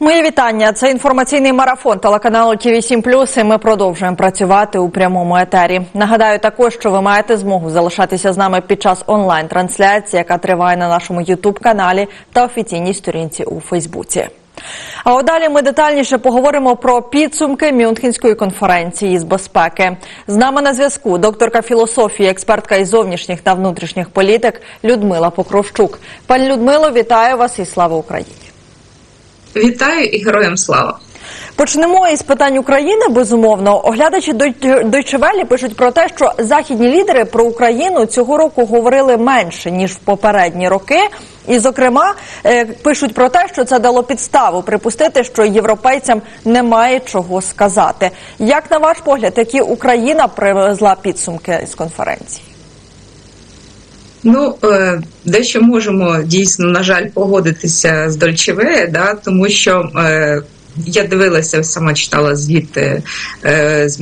Мої вітання. Це інформаційний марафон телеканалу ТВ 7 і Ми продовжуємо працювати у прямому етері. Нагадаю також, що ви маєте змогу залишатися з нами під час онлайн-трансляції, яка триває на нашому Ютуб каналі та офіційній сторінці у Фейсбуці. А далі ми детальніше поговоримо про підсумки Мюнхенської конференції з безпеки. З нами на зв'язку докторка філософії, експертка із зовнішніх та внутрішніх політик Людмила Покровщук. Пані Людмило, вітаю вас і слава Україні! Вітаю і героям слава. Почнемо із питань України. Безумовно, оглядачі Welle пишуть про те, що західні лідери про Україну цього року говорили менше ніж в попередні роки, і, зокрема, е, пишуть про те, що це дало підставу припустити, що європейцям немає чого сказати. Як на ваш погляд, які Україна привезла підсумки з конференції? Ну, е, дещо можемо дійсно, на жаль, погодитися з Дольчеве, да, тому що е, я дивилася, сама читала звіт е, з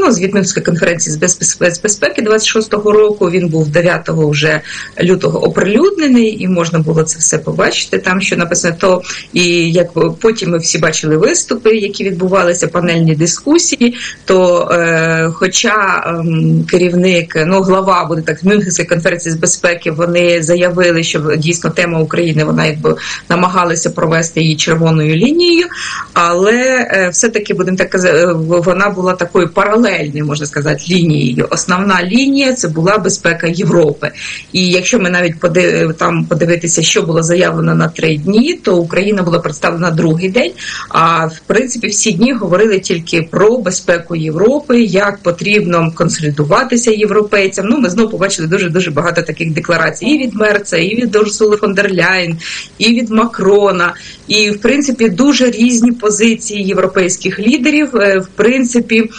ну, з Вітмівської конференції з безпеки 26-го року. Він був 9 вже лютого оприлюднений, і можна було це все побачити. Там що написано, то і як потім ми всі бачили виступи, які відбувалися, панельні дискусії. То, е, хоча е, керівник, ну глава буде так Мюнхенської конференції з безпеки, вони заявили, що дійсно тема України вона якби намагалася провести її червоною лінією, але е, все таки будемо так казати, вона була такою паралельною паралельною, можна сказати, лінією. Основна лінія це була безпека Європи. І якщо ми навіть подив, там подивитися, що було заявлено на три дні, то Україна була представлена другий день. А в принципі, всі дні говорили тільки про безпеку Європи, як потрібно консолідуватися європейцям. Ну, ми знову побачили дуже дуже багато таких декларацій і від Мерца, і від Урсули фон дер Ляйн, і від Макрона. І в принципі дуже різні позиції європейських лідерів. Е, в принципі,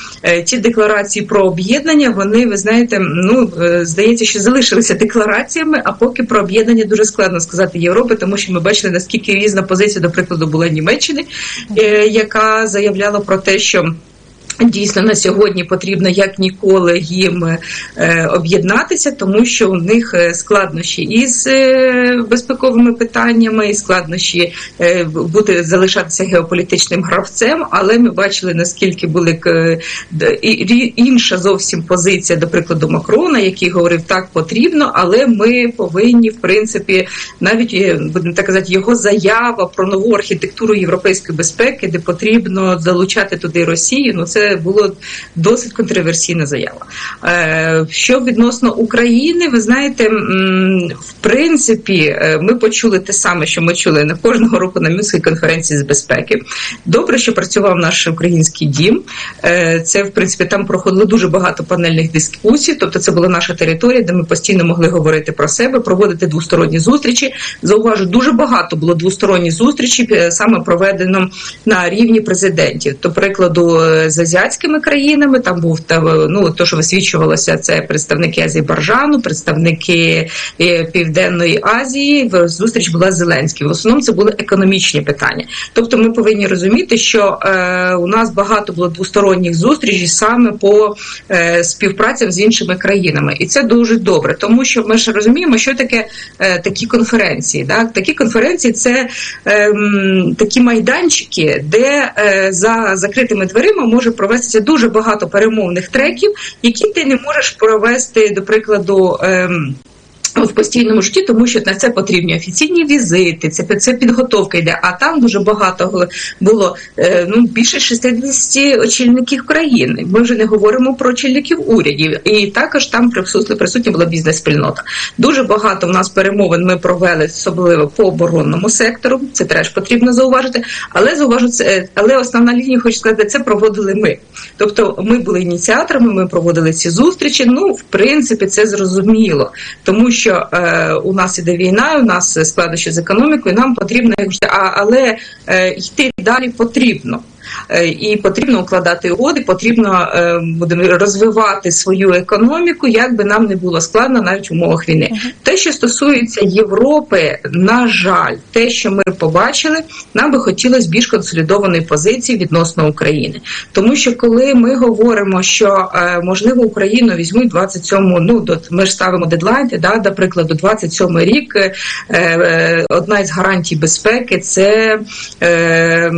ті декларації про об'єднання, вони ви знаєте, ну е, здається, що залишилися деклараціями. А поки про об'єднання дуже складно сказати Європи, тому що ми бачили наскільки різна позиція, до прикладу, була Німеччини, е, яка заявляла про те, що Дійсно, на сьогодні потрібно як ніколи їм е, об'єднатися, тому що у них е, складнощі із е, безпековими питаннями, і складнощі бути залишатися геополітичним гравцем. Але ми бачили наскільки були інша зовсім позиція, до прикладу, Макрона, який говорив, так потрібно, але ми повинні, в принципі, навіть будемо так казати, його заява про нову архітектуру європейської безпеки, де потрібно залучати туди Росію. Ну це було досить контроверсійна заява. Е, що відносно України, ви знаєте, в принципі, е, ми почули те саме, що ми чули на кожного року на Мюнхенській конференції з безпеки. Добре, що працював наш український дім. Е, це в принципі там проходило дуже багато панельних дискусій. Тобто, це була наша територія, де ми постійно могли говорити про себе, проводити двосторонні зустрічі. Зауважу, дуже багато було двосторонні зустрічі, саме проведено на рівні президентів. До прикладу, з азіатськими країнами. Там був ну, то, що висвічувалося, це представники Азербайджану, представники е, Південної Азії. Зустріч була з Зеленським. В основному це були економічні питання. Тобто, ми повинні розуміти, що е, у нас багато було двосторонніх зустрічей саме по е, співпрацям з іншими країнами, і це дуже добре, тому що ми ж розуміємо, що таке е, такі конференції. Так? Такі конференції це е, такі майданчики, де е, за закритими дверима може провестися дуже багато перемовних треків, які ти не можеш провести, до прикладу. Ем, в постійному житті, тому що на це потрібні офіційні візити, це це підготовка йде. А там дуже багато було е, ну більше 60 очільників країни. Ми вже не говоримо про очільників урядів, і також там присутні присутня була бізнес-спільнота. Дуже багато в нас перемовин ми провели, особливо по оборонному сектору. Це теж потрібно зауважити. Але зауважу це, але основна лінія, хочу сказати, це проводили ми. Тобто, ми були ініціаторами, ми проводили ці зустрічі. Ну, в принципі, це зрозуміло, тому що що е, у нас іде війна, у нас складнощі з економікою. Нам потрібно але е, йти далі потрібно. Е, і потрібно укладати угоди, потрібно е, будемо розвивати свою економіку, як би нам не було складно навіть в умовах війни. Те, що стосується Європи, на жаль, те, що ми побачили, нам би хотілося більш консолідованої позиції відносно України, тому що коли ми говоримо, що е, можливо Україну візьмуть 27-му, ну до ми ж ставимо дедлайн, да, до прикладу, 27-й рік. е, е, Одна із гарантій безпеки це е,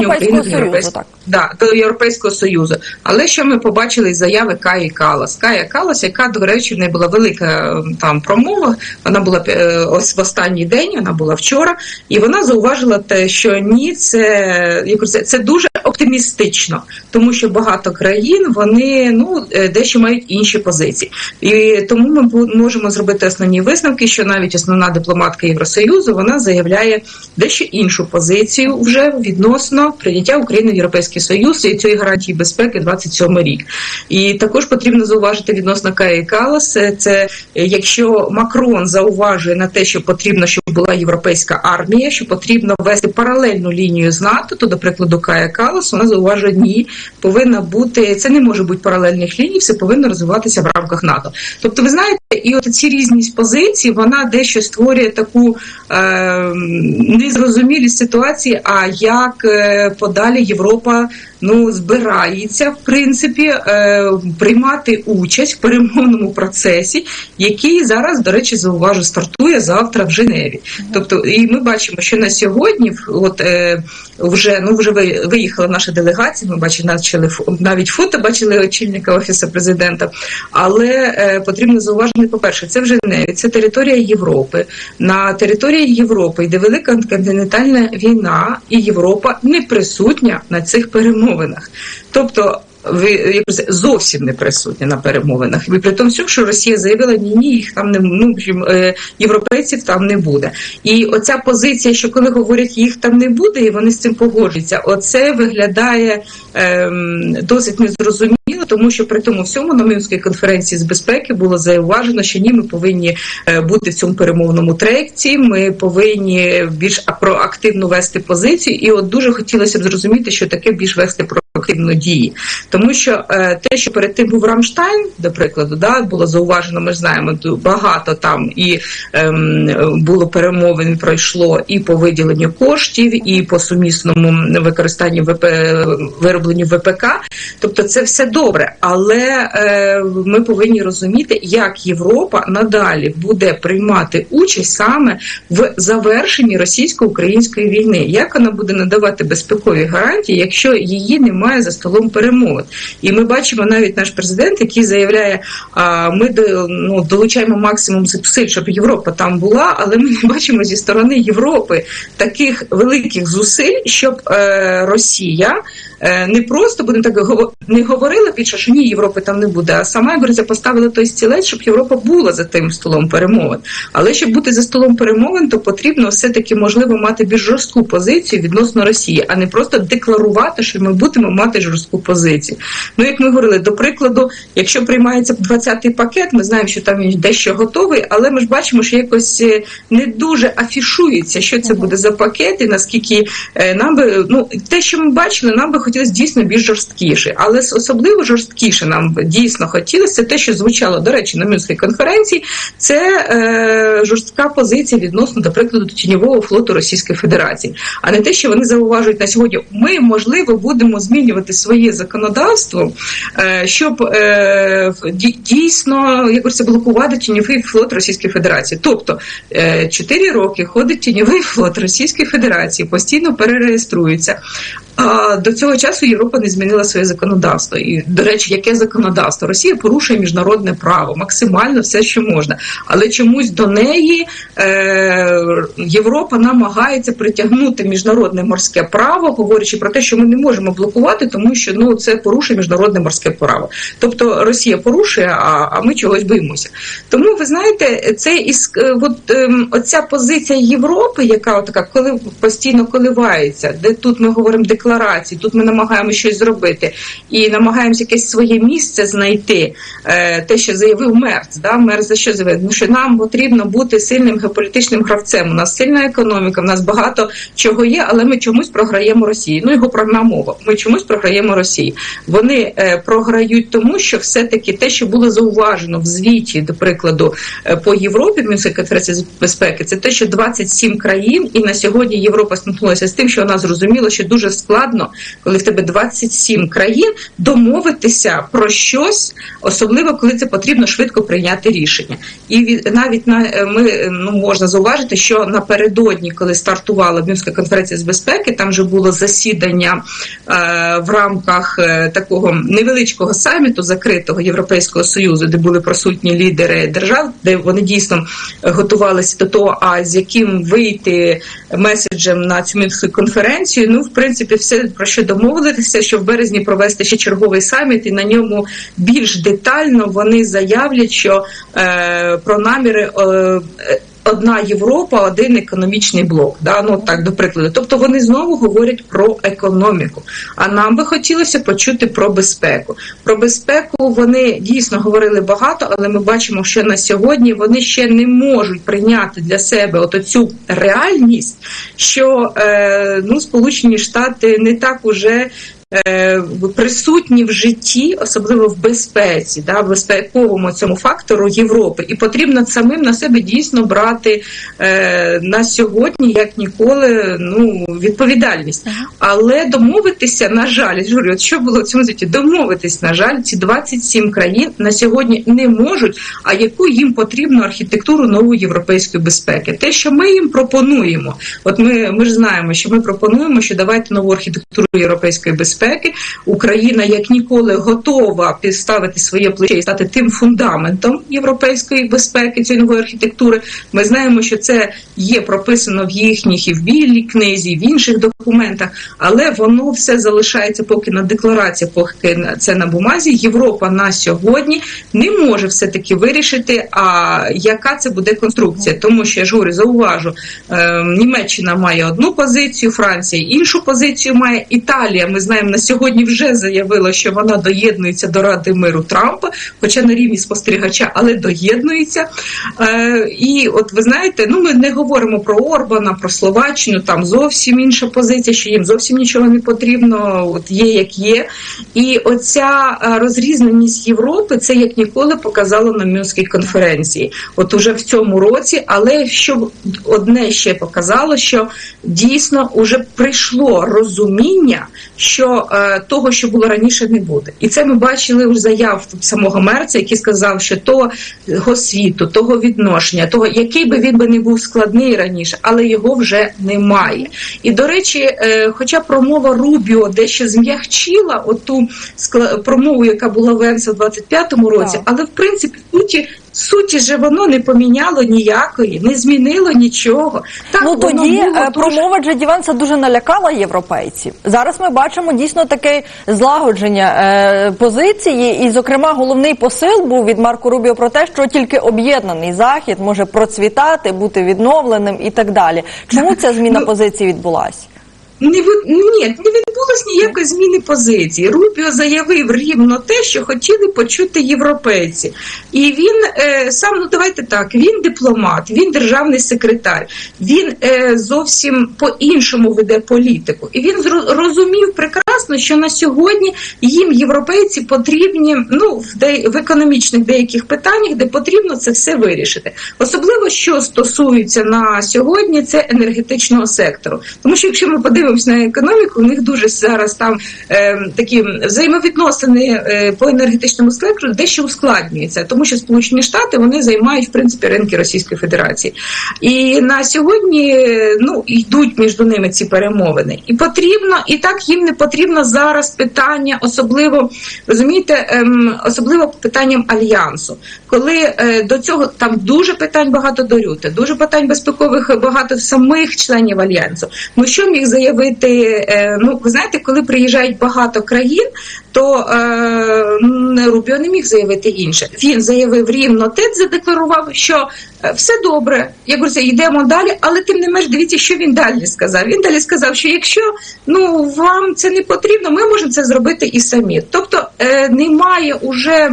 України Європейського до Союзу, європейського так. да, до Європейського Союзу. Але що ми побачили із заяви Каї Калас? Кая Калас, яка, до речі, в неї була велика там промова. Вона була е, ось в останній день, вона була вчора, і вона зауважила те, що ні, це, це дуже оптимістично, тому що багато країн вони ну е, дещо мають інші позиції, і тому ми можемо зробити основні висновки, що навіть основна дипломатка Євросоюзу вона заявляє дещо іншу позицію вже відносно прийняття України в Європейський Союз і цієї гарантії безпеки 27 рік. І також потрібно зауважити відносно Каї Калас. е, Це е, якщо Макрон зауважує на те, що потрібно, щоб була європейська армія, що потрібно вести паралельну лінію з НАТО, то до прикладу Кая Калас вона зауважує, ні, повинна бути це не може бути паралельних ліній, все повинно розвиватися в рамках НАТО. Тобто, ви знаєте, і от ці різність позицій вона дещо створює таку е, незрозумілість ситуації. А як е, подалі Європа ну збирається в принципі е, приймати участь в перемовному процесі, який зараз, до речі, зауважу, стартує завтра в Женеві. Тобто, і ми бачимо, що на сьогодні, в- от е, вже ну вже ви- виїхала наша делегація. Ми бачили, начали навіть фото бачили очільника офісу президента. Але е, потрібно зауважити, по-перше, це вже не це територія Європи. На території Європи йде велика континентальна війна, і Європа не присутня на цих перемовинах. Тобто. Ви якось зовсім не присутні на перемовинах. І при тому, що Росія заявила, ні, ні, їх там не ну, е, європейців там не буде. І оця позиція, що коли говорять, їх там не буде, і вони з цим погоджуються, оце виглядає ем, досить незрозуміло, тому що при тому всьому на Мінській конференції з безпеки було зауважено, що ні, ми повинні е, бути в цьому перемовному тректі. Ми повинні більш проактивно вести позицію. І от дуже хотілося б зрозуміти, що таке більш вести проактивно дії, тому що е, те, що перед тим був Рамштайн, до прикладу, да було зауважено. Ми знаємо багато там і ем, було перемовин, пройшло і по виділенню коштів, і по сумісному використанню ВП виробленню ВПК. Тобто, це все добре, але е, ми повинні розуміти, як Європа надалі буде приймати участь саме в завершенні російсько-української війни. Як вона буде надавати безпекові гарантії, якщо її немає за столом перемовин? І ми бачимо навіть наш президент, який заявляє, а ми ну, долучаємо максимум зусиль, щоб Європа там була, але ми не бачимо зі сторони Європи таких великих зусиль, щоб е, Росія е, не просто будемо так не говорила більше, що ні, Європи там не буде, а сама говориться, поставила той стілець, щоб Європа була за тим столом перемовин. Але щоб бути за столом перемовин, то потрібно все таки можливо мати більш жорстку позицію відносно Росії, а не просто декларувати, що ми будемо мати жорстку позицію. Ну як ми говорили, до прикладу, якщо приймається 20-й пакет, ми знаємо, що там він дещо готовий, але ми ж бачимо, що якось е, не дуже афішується, що це буде за пакет, і наскільки е, нам би ну те, що ми бачили, нам би хотілося дійсно більш жорсткіше, але особливо жорсткіше нам би дійсно хотілося те, що звучало до речі на Мюнській конференції, це е, жорстка позиція відносно, до прикладу, тіньового флоту Російської Федерації, а не те, що вони зауважують на сьогодні. Ми можливо будемо змінювати своє законодавство, е, щоб е, дійсно якось блокувати тіньовий флот Російської Федерації. Тобто е, 4 роки ходить тіньовий флот Російської Федерації, постійно перереєструється. До цього часу Європа не змінила своє законодавство. І, до речі, яке законодавство? Росія порушує міжнародне право, максимально все, що можна. Але чомусь до неї е, Європа намагається притягнути міжнародне морське право, говорячи про те, що ми не можемо блокувати, тому що ну це порушує міжнародне морське право. Тобто Росія порушує, а, а ми чогось боїмося. Тому ви знаєте, це із е, от ем, оця позиція Європи, яка така, коли постійно коливається, де тут ми говоримо декларації. Тут ми намагаємося щось зробити і намагаємося якесь своє місце знайти. Е, те, що заявив Мерц, да Мерц за що заявив? Ну, що нам потрібно бути сильним геополітичним гравцем. У нас сильна економіка, у нас багато чого є, але ми чомусь програємо Росії. Ну його програма мова. Ми чомусь програємо Росії. Вони е, програють тому, що все-таки те, що було зауважено в звіті, до прикладу, е, по Європі конференції з безпеки, це те, що 27 країн, і на сьогодні Європа стикнулася з тим, що вона зрозуміла, що дуже складно, коли в тебе 27 країн, домовитися про щось, особливо коли це потрібно швидко прийняти рішення. І навіть на е, ми е, ну можна зауважити, що напередодні, коли стартувала Мінська конференція з безпеки, там вже було засідання е, в рамках е, такого невеличкого саміту закритого Європейського союзу, де були присутні лідери держав, де вони дійсно готувалися до того, а з яким вийти меседжем на цю мінську конференцію. Ну, в принципі, все про що домовилися, що в березні провести ще черговий саміт, і на ньому більш детально вони заявлять, що е, про наміри. Е, Одна Європа, один економічний блок. Да? Ну так до прикладу. Тобто вони знову говорять про економіку. А нам би хотілося почути про безпеку. Про безпеку вони дійсно говорили багато, але ми бачимо, що на сьогодні вони ще не можуть прийняти для себе от цю реальність, що е, ну Сполучені Штати не так уже присутні в житті, особливо в безпеці, да, в безпековому цьому фактору Європи, і потрібно самим на себе дійсно брати е, на сьогодні, як ніколи, ну відповідальність. Але домовитися, на жаль, я ж говорю, от що було в цьому звіті? Домовитись, на жаль, ці 27 країн на сьогодні не можуть. А яку їм потрібну архітектуру нової європейської безпеки? Те, що ми їм пропонуємо, от ми, ми ж знаємо, що ми пропонуємо, що давайте нову архітектуру європейської безпеки. Україна як ніколи готова підставити своє плече і стати тим фундаментом європейської безпеки цієї нової архітектури. Ми знаємо, що це є прописано в їхніх і в білій книзі, і в інших документах, але воно все залишається поки на декларації, поки це на бумазі. Європа на сьогодні не може все таки вирішити, а яка це буде конструкція, тому що я ж говорю, зауважу, е, Німеччина має одну позицію, Франція іншу позицію має Італія. Ми знаємо на сьогодні вже заявила, що вона доєднується до Ради миру Трампа, хоча на рівні спостерігача, але доєднується. Е, І от ви знаєте, ну ми не говоримо про Орбана, про Словаччину, там зовсім інша позиція, що їм зовсім нічого не потрібно. От є як є. І оця е, розрізненість Європи це як ніколи показало на Мюнській конференції. От уже в цьому році, але що одне ще показало, що дійсно вже прийшло розуміння, що е, того, що було раніше, не буде. І це ми бачили вже заяв самого мерця, який сказав, що того світу, того відношення, того, який би він би не був складний раніше, але його вже немає. І до речі, е, хоча промова Рубіо дещо зм'ягчила оту промову, яка була в Енса в 25-му році, але в принципі суті. Суті же воно не поміняло ніякої, не змінило нічого. Так, Ну тоді було е, дуже- промова Венса дуже налякала європейців. Зараз ми бачимо дійсно таке злагодження е, позиції, і, зокрема, головний посил був від Марко Рубіо про те, що тільки об'єднаний захід може процвітати, бути відновленим і так далі. Чому ця зміна Ну, позиції відбулася? Не ні, не відбулось ніякої зміни позиції. Рубіо заявив рівно те, що хотіли почути європейці. І він е, сам, ну давайте так, він дипломат, він державний секретар, він е, зовсім по-іншому веде політику. І він зро- розумів прекрасно, що на сьогодні їм європейці потрібні ну, в, де, в економічних деяких питаннях, де потрібно це все вирішити. Особливо, що стосується на сьогодні, це енергетичного сектору. Тому що якщо ми подивимося на економіку, у них дуже зараз там е, такі взаємовідносини е, по енергетичному сектору дещо ускладнюються, тому що Сполучені Штати вони займають в принципі ринки Російської Федерації. І на сьогодні е, ну йдуть між ними ці перемовини. І потрібно, і так їм не потрібно зараз питання, особливо розумієте, ем, особливо питанням альянсу. Коли е, до цього там дуже питань багато до Рюти, дуже питань безпекових багато самих членів альянсу. Ну що міг заявити? Е, ну ви знаєте, коли приїжджають багато країн, то е, Рубіо не міг заявити інше. Він заявив рівно те, задекларував, що е, все добре. Я говорю, йдемо далі, але тим не менш дивіться, що він далі сказав. Він далі сказав, що якщо ну вам це не потрібно, ми можемо це зробити і самі. Тобто е, немає уже.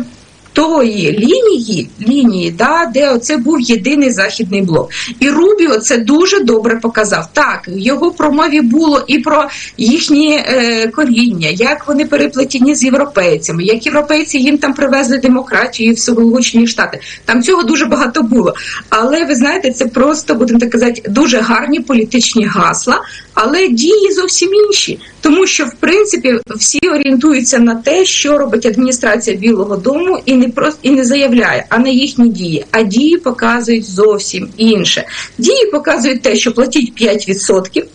Тої лінії, лінії, да, де оце був єдиний західний блок, і Рубіо це дуже добре показав. Так, в його промові було і про їхні е, коріння, як вони переплетені з європейцями, як європейці їм там привезли демократію в Сполучені Штати. Там цього дуже багато було. Але ви знаєте, це просто будемо так казати дуже гарні політичні гасла, але дії зовсім інші, тому що в принципі всі орієнтуються на те, що робить адміністрація Білого Дому, і не просто і не заявляє, а на їхні дії. А дії показують зовсім інше. Дії показують те, що платіть 5%, е,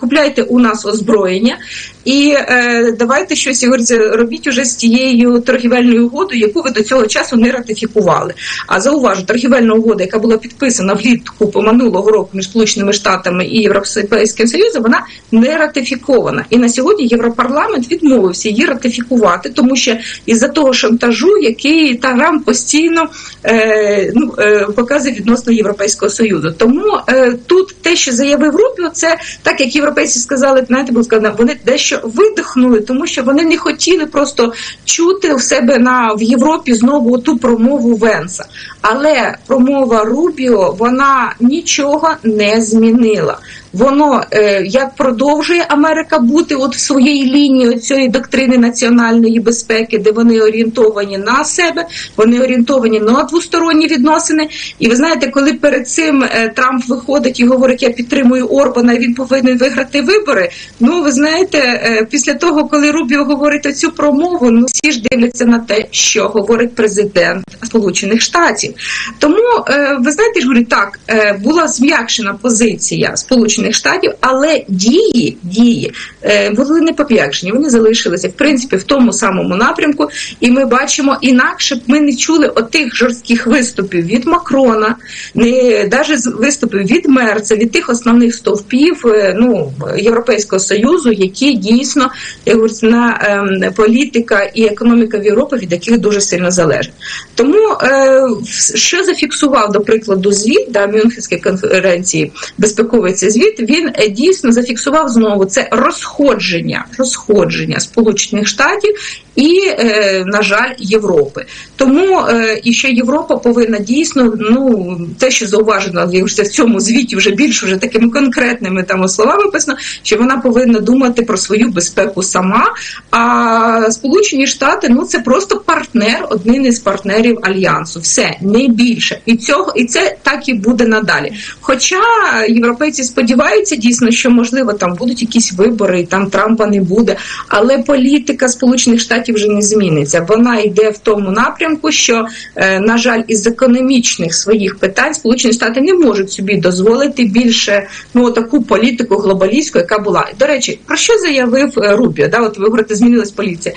купляйте у нас озброєння. І е, давайте щось робіть уже з тією торгівельною угодою, яку ви до цього часу не ратифікували. А зауважу, торгівельна угода, яка була підписана влітку минулого року між Сполученими Штатами і Європейським Союзом, вона не ратифікована. І на сьогодні Європарламент відмовився її ратифікувати, тому що із-за того шантажу, який Тарам постійно е, ну, е, показує відносно Європейського Союзу. Тому е, тут те, що заявив Рубіо, це так як європейці сказали, знаєте, було сказано, вони дещо видихнули, тому що вони не хотіли просто чути в себе на в Європі знову ту промову Венса. Але промова Рубіо вона нічого не змінила. Воно е, як продовжує Америка бути от в своїй лінії цієї доктрини національної безпеки, де вони орієнтовані на себе, вони орієнтовані на двосторонні відносини. І ви знаєте, коли перед цим е, Трамп виходить і говорить, я підтримую Орбана, він повинен виграти вибори. Ну ви знаєте, е, після того, коли Рубіо говорить оцю промову, ну всі ж дивляться на те, що говорить президент Сполучених Штатів. Тому е, ви знаєте, ж говорю, так була зм'якшена позиція Сполучених Штатів, але дії дії е, були не пом'якшені. Вони залишилися в принципі в тому самому напрямку, і ми бачимо інакше б ми не чули отих жорстких виступів від Макрона, не навіть виступів від Мерца, від тих основних стовпів е, ну Європейського союзу, які дійсно я говорю, на е, політика і економіка в Європі, від яких дуже сильно залежить. Тому е, що зафіксував до прикладу звіт да, Мюнхенської конференції безпековий цей звіт, він е, дійсно зафіксував знову це розходження, розходження Сполучених Штатів і, е, на жаль, Європи. Тому е, і ще Європа повинна дійсно, ну те, що зауважено в цьому звіті, вже більш вже такими конкретними там словами написано, що вона повинна думати про свою безпеку сама. А Сполучені Штати ну це просто партнер, один із партнерів альянсу. Все не більше, і цього і це так і буде надалі. Хоча європейці сподіваються дійсно, що можливо там будуть якісь вибори, і там Трампа не буде, але політика Сполучених Штатів вже не зміниться. Вона йде в тому напрямку, що е, на жаль, із економічних своїх питань Сполучені Штати не можуть собі дозволити більше ну таку політику глобалістську, яка була. До речі, про що заявив е, Рубіо? Да, от ви говорите, змінилась поліція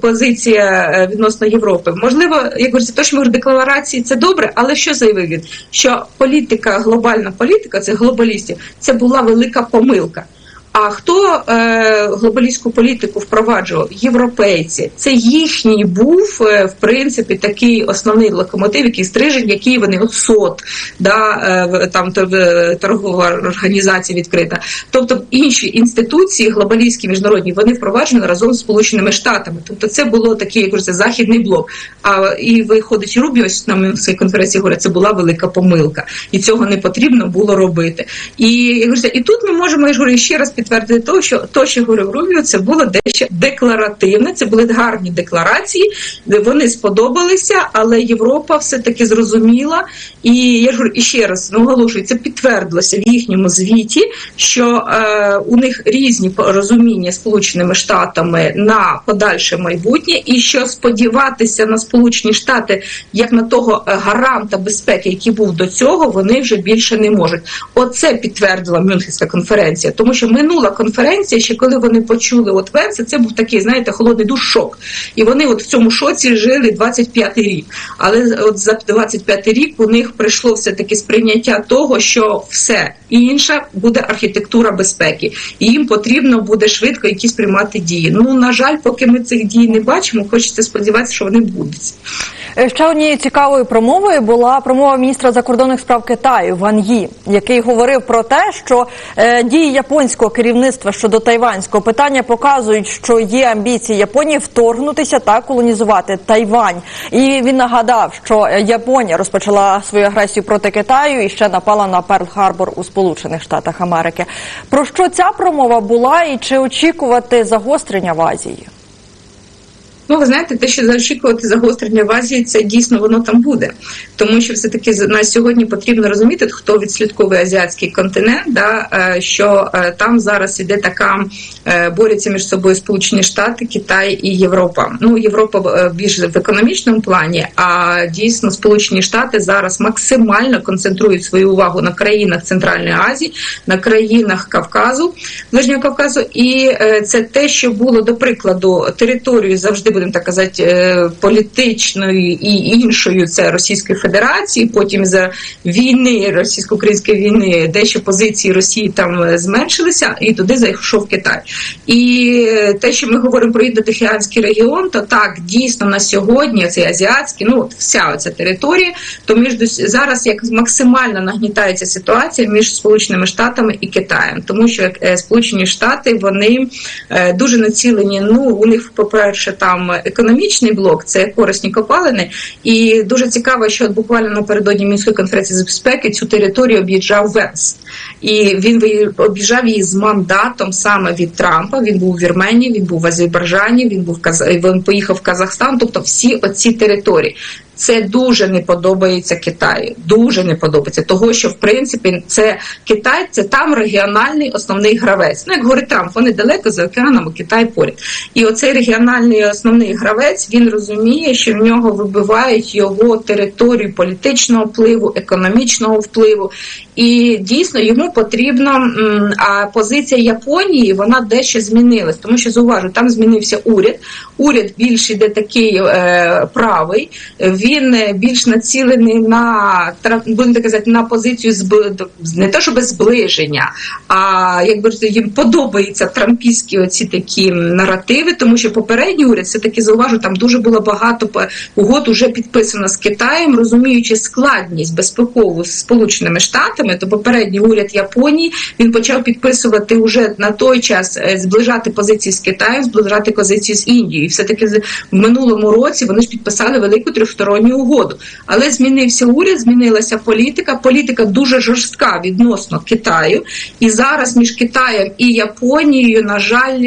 позиція е, відносно Європи. Можливо, як говориться, то, що ми декларації це добре, але що заявив він? Що політика, глобальна політика, це глобалістів, це була велика помилка. А хто е, глобалістську політику впроваджував? Європейці. Це їхній був е, в принципі такий основний локомотив, який стрижень, який вони от сот, да, е, там торгова організація відкрита. Тобто інші інституції глобалістські міжнародні вони впроваджені разом з Сполученими Штатами. Тобто, це було такий, як кажуть, західний блок. А і виходить Рубі, на Мінській конференції говорить, це була велика помилка, і цього не потрібно було робити. І я говорю, і тут ми можемо я ж говорю, ще раз підтвердити того, що то, що говорив Рубіо, це було дещо декларативне. Це були гарні декларації, де вони сподобалися, але Європа все таки зрозуміла. І я ж і ще раз наголошую, це підтвердилося в їхньому звіті, що е, у них різні розуміння сполученими штатами на подальше майбутнє, і що сподіватися на Сполучені Штати як на того гаранта безпеки, який був до цього, вони вже більше не можуть. Оце підтвердила Мюнхенська конференція, тому що минулого минула конференція, ще коли вони почули от версію, це був такий, знаєте, холодний душ шок. І вони от в цьому шоці жили 25 рік. Але от за 25 рік у них прийшло все таки сприйняття того, що все інша буде архітектура безпеки, і їм потрібно буде швидко якісь приймати дії. Ну на жаль, поки ми цих дій не бачимо, хочеться сподіватися, що вони будуть. Е, Ще однією цікавою промовою була промова міністра закордонних справ Китаю Ван Ї, який говорив про те, що е, дії японського керівництва щодо тайванського питання показують, що є амбіції Японії вторгнутися та колонізувати Тайвань. І він нагадав, що Японія розпочала свою агресію проти Китаю і ще напала на Перл-Харбор у Сполучених Штатах Америки. Про що ця промова була, і чи очікувати загострення в Азії? Ну, ви знаєте, те, що очікувати загострення в Азії, це дійсно воно там буде. Тому що все-таки на сьогодні потрібно розуміти, хто відслідковує азіатський континент, да, е, що е, там зараз іде така е, борються між собою Сполучені Штати, Китай і Європа. Ну, Європа більш в економічному плані, а дійсно Сполучені Штати зараз максимально концентрують свою увагу на країнах Центральної Азії, на країнах Кавказу, Ближнього Кавказу, і це те, що було до прикладу територію завжди будемо так казати, політичною і іншою це Російської Федерації. Потім за війни російсько-української війни, дещо позиції Росії там зменшилися, і туди зайшов Китай. І те, що ми говоримо про індотихіанський регіон, то так дійсно на сьогодні цей азіатський, ну от вся оця територія, то між зараз як максимально нагнітається ситуація між Сполученими Штатами і Китаєм, тому що Сполучені Штати вони дуже націлені. Ну у них, по перше, там економічний блок, це корисні копалини. І дуже цікаво, що буквально напередодні мінської конференції з безпеки цю територію об'їжджав Венс. І він об'їжджав її з мандатом саме від Трампа. Він був в Вірменії, він був в Азербайджані, він був він поїхав в Казахстан, тобто всі оці території. Це дуже не подобається Китаю. Дуже не подобається. Того, що в принципі це Китай, це там регіональний основний гравець. Ну як говорить Трамп, вони далеко за океаном, а Китай поряд. І оцей регіональний основний гравець він розуміє, що в нього вибивають його територію політичного впливу, економічного впливу. І дійсно йому потрібно. А позиція Японії вона дещо змінилась, тому що зауважу, там змінився уряд. Уряд більш іде такий е, правий. Він більш націлений на будемо казати, на позицію не те, щоб зближення, а якби їм подобаються трампійські оці такі наративи, тому що попередній уряд все таки зауважу, там дуже було багато угод уже підписано з Китаєм, розуміючи складність безпекову з Сполученими Штатами, то попередній уряд Японії він почав підписувати уже на той час зближати позиції з Китаєм, зближати позиції з Індією. І все таки в минулому році вони ж підписали велику трьохсторонню двосторонню угоду. Але змінився уряд, змінилася політика. Політика дуже жорстка відносно Китаю. І зараз між Китаєм і Японією, на жаль,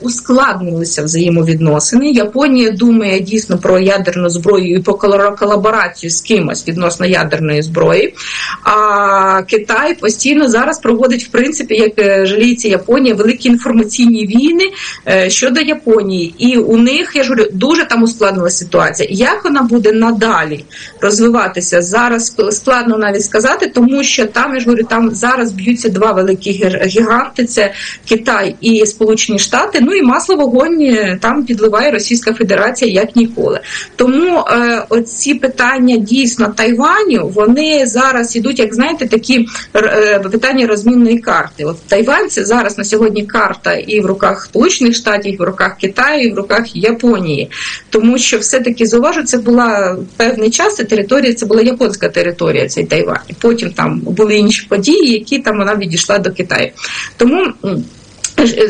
ускладнилися взаємовідносини. Японія думає дійсно про ядерну зброю і про колаборацію з кимось відносно ядерної зброї. А Китай постійно зараз проводить, в принципі, як жаліється Японія, великі інформаційні війни щодо Японії. І у них я ж говорю, дуже там ускладнилася ситуація. Як вона буде надалі розвиватися зараз складно навіть сказати, тому що там я ж говорю, там зараз б'ються два великі гіганти: це Китай і Сполучені Штати. Ну і масло вогонь там підливає Російська Федерація як ніколи. Тому е, оці питання дійсно Тайваню вони зараз ідуть, як знаєте, такі е, питання розмінної карти. От Тайвань це зараз на сьогодні карта і в руках Сполучених Штатів, і в руках Китаю, і в руках Японії, тому що все таки зауважу, це була певний час ця територія, це була японська територія, цей Тайвань. Потім там були інші події, які там вона відійшла до Китаю. Тому.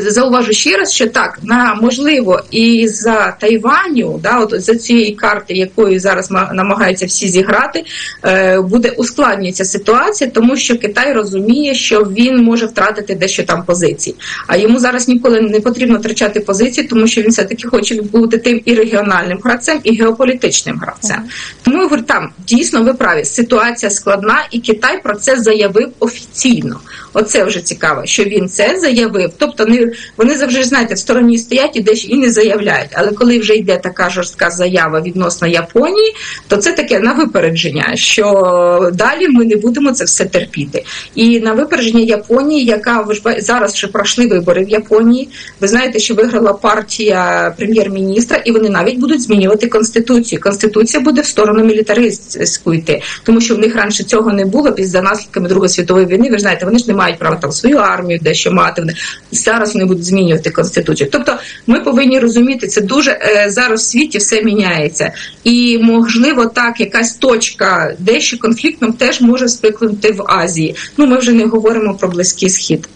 Зауважу ще раз, що так на можливо і за Тайваню, да, от за цієї карти, якою зараз намагаються всі зіграти, е, буде ускладнюється ситуація, тому що Китай розуміє, що він може втратити дещо там позиції. А йому зараз ніколи не потрібно втрачати позиції, тому що він все таки хоче бути тим і регіональним гравцем, і геополітичним гравцем. Тому я говорю, там дійсно ви праві ситуація складна, і Китай про це заявив офіційно. Оце вже цікаво, що він це заявив. Тобто не вони завжди знаєте, в стороні стоять і десь і не заявляють. Але коли вже йде така жорстка заява відносно Японії, то це таке на випередження, що далі ми не будемо це все терпіти. І на випередження Японії, яка зараз вже пройшли вибори в Японії. Ви знаєте, що виграла партія прем'єр-міністра, і вони навіть будуть змінювати конституцію. Конституція буде в сторону мілітаристську йти, тому що в них раніше цього не було після наслідками Другої світової війни. Ви знаєте, вони ж не мають права там свою армію дещо мати. Вони зараз вони будуть змінювати конституцію. Тобто, ми повинні розуміти, це дуже е, зараз в світі все міняється, і можливо, так якась точка дещо конфліктом теж може сприкнути в Азії. Ну ми вже не говоримо про близький схід.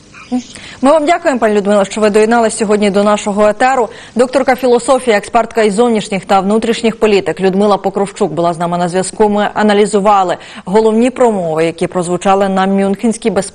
Ми вам дякуємо, пані Людмила, що ви доєдналися сьогодні до нашого етеру. Докторка філософії, експертка із зовнішніх та внутрішніх політик Людмила Покровчук була з нами на зв'язку. Ми аналізували головні промови, які прозвучали на Мюнхенській безпеці.